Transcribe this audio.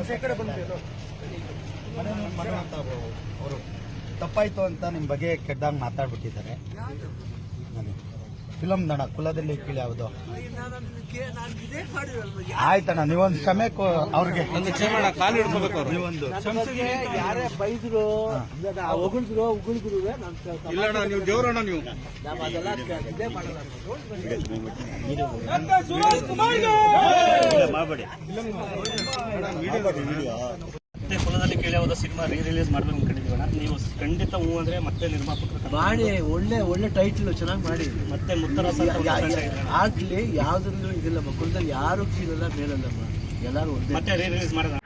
ಅಂತ ಕಡೆ ತಪ್ಪಾಯ್ತು ಅಂತ ನಿಮ್ಮ ಬಗ್ಗೆ ಕೆಟ್ಟದಾಗ ಮಾತಾಡ್ಬಿಟ್ಟಿದ್ದಾರೆ. ಫಿಲಮ್ ನಡ ಕುಲದಲ್ಲಿ ಕೀಳಿ ಯಾವುದು? ಆಯ್ತಣ್ಣ ನೀವೊಂದು ಕ್ಷಮೆ ಕೊ- ಅವ್ರಿಗೆ. ಒಂದು ಕ್ಷಮಣ ಕಾಲು ಹಿಡ್ಕೋಬೇಕು ಅವ್ರು. ನೀವೊಂದು ಯಾರೇ ಬೈದ್ರು ಹೊಗಳಿದ್ರು ಉಗುಳಿದ್ರು ಇಲ್ಲ ಅಣ್ಣ ನೀವು ದೇವ್ರಣ್ಣ ನೀವು. ನಾವು ಅದೆಲ್ಲ ಇದೇ ಮಾಡಲ್ಲ ಮತ್ತೆ ಕುಲದಲ್ಲಿ ಸಿನಿಮಾ ರೀ ರಿಲೀಸ್ ಮಾಡ್ಬೇಕು ಅನ್ಕೊಂಡಿದೀವಣ್ಣ ನೀವು ಖಂಡಿತ ಹೂ ಅಂದ್ರೆ ಮತ್ತೆ ನಿರ್ಮಾಪಕರು ಮಾಡಿ ಒಳ್ಳೆ ಒಳ್ಳೆ ಟೈಟಲ್ ಚೆನ್ನಾಗಿ ಮಾಡಿ. ಮತ್ತೆ ಮುತ್ತರ ಆಗ್ಲಿ ಯಾವ್ದ್ರಲ್ಲೂ ಇದಿಲ್ಲ ಮಕ್ಕಳದಲ್ಲಿ ಯಾರು ಕೀಳಲ್ಲ ಮೇಲಲ್ಲಮ್ಮ ಎಲ್ಲಾರು ಮತ್ತೆ ರೀ ರಿಲೀಸ್ ಮಾಡೋಣ.